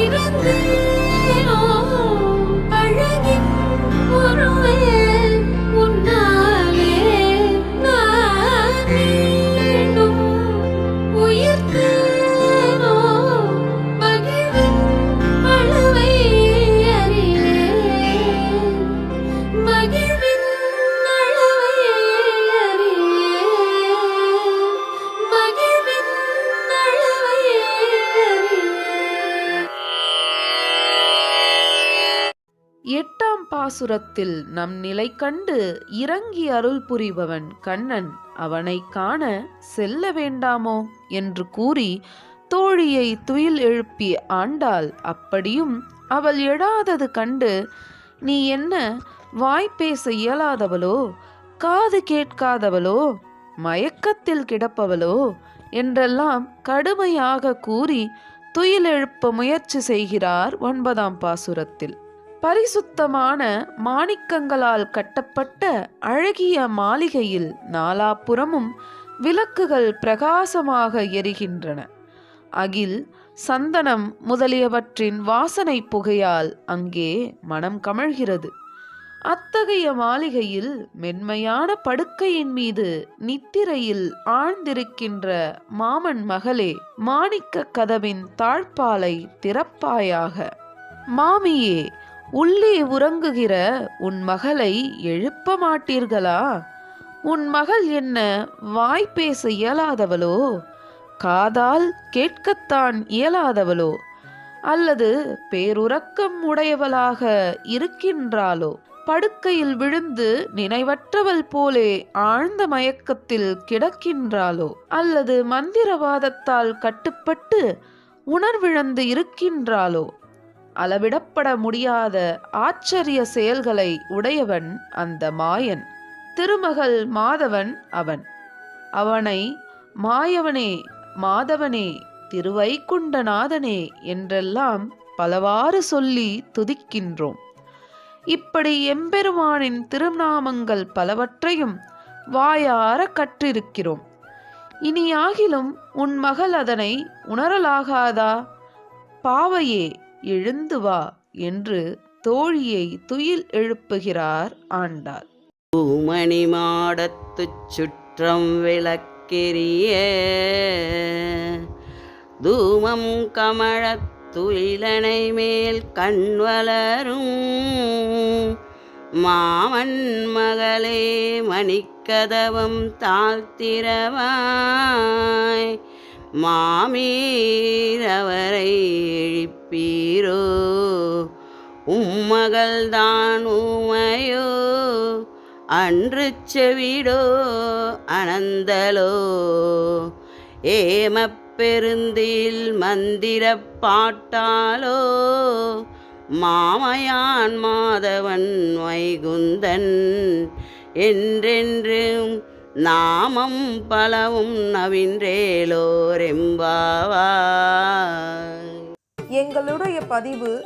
இருந்தேனோ எட்டாம் பாசுரத்தில் நம் நிலை கண்டு இறங்கி அருள் புரிபவன் கண்ணன். அவனை காண செல்ல வேண்டாமோ? என்று கூறி தோழியை துயில் எழுப்பி ஆண்டாள். அப்படியும் அவள் எழாதது கண்டு நீ என்ன வாய் பேச இயலாதவளோ? காது கேட்காதவளோ? மயக்கத்தில் கிடப்பவளோ? என்றெல்லாம் கடுமையாக கூறி துயில் எழுப்ப முயற்சி செய்கிறார் ஒன்பதாம் பாசுரத்தில். பரிசுத்தமான மாணிக்கங்களால் கட்டப்பட்ட அழகிய மாளிகையில் நாலாப்புறமும் விளக்குகள் பிரகாசமாக எரிகின்றன. அகில் சந்தனம் முதலியவற்றின் வாசனை புகையால் அங்கே மனம் கமழ்கிறது. அத்தகைய மாளிகையில் மென்மையான படுக்கையின் மீது நித்திரையில் ஆழ்ந்திருக்கின்ற மாமன் மகளே மாணிக்க கதவின் தாழ்பாலை திறப்பாயாக. மாமியே உள்ளே உறங்குகிற உன் மகளை எழுப்ப மாட்டீர்களா? உன் மகள் என்ன வாய் பேச இயலாதவளோ? காதால் கேட்கத்தான் இயலாதவளோ? அல்லது பேருறக்கம் உடையவளாக இருக்கின்றாளோ? படுக்கையில் விழுந்து நினைவற்றவள் போலே ஆழ்ந்த மயக்கத்தில் கிடக்கின்றாளோ? அல்லது மந்திரவாதத்தால் கட்டுப்பட்டு உணர்விழந்து இருக்கின்றாளோ? அளவிடப்பட முடியாத ஆச்சரிய செயல்களை உடையவன் அந்த மாயன். திருமகள் மாதவன் அவன். அவனை மாயவனே மாதவனே திருவைகுண்டநாதனே என்றெல்லாம் பலவாறு சொல்லி துதிக்கின்றோம். இப்படி எம்பெருமானின் திருநாமங்கள் பலவற்றையும் வாயார கற்றிருக்கிறோம். இனியாகிலும் உன் மகள் அதனை உணரலாகாதா? பாவையே எழுந்து வா என்று தோழியை துயில் எழுப்புகிறார் ஆண்டாள். பூமணி மாடத்துச் சுற்றம் விளக்கெரிய தூமம் கமழத் துயிலனை மேல் கண் வளரும் மாமன் மகளே மணிக்கதவம் தாழ்த்திரவாய் மாமீரவரை எழுப்பி உம்மகள் தான் அன்று செவிடோ அனந்தலோ? ஏமப் பெருந்தில் பாட்டாலோ? மாமயான் மாதவன் வைகுந்தன் என்றென்றும் நாமம் பலவும் நவின்றேலோரெம்பாவாய். எங்களுடைய பதிவு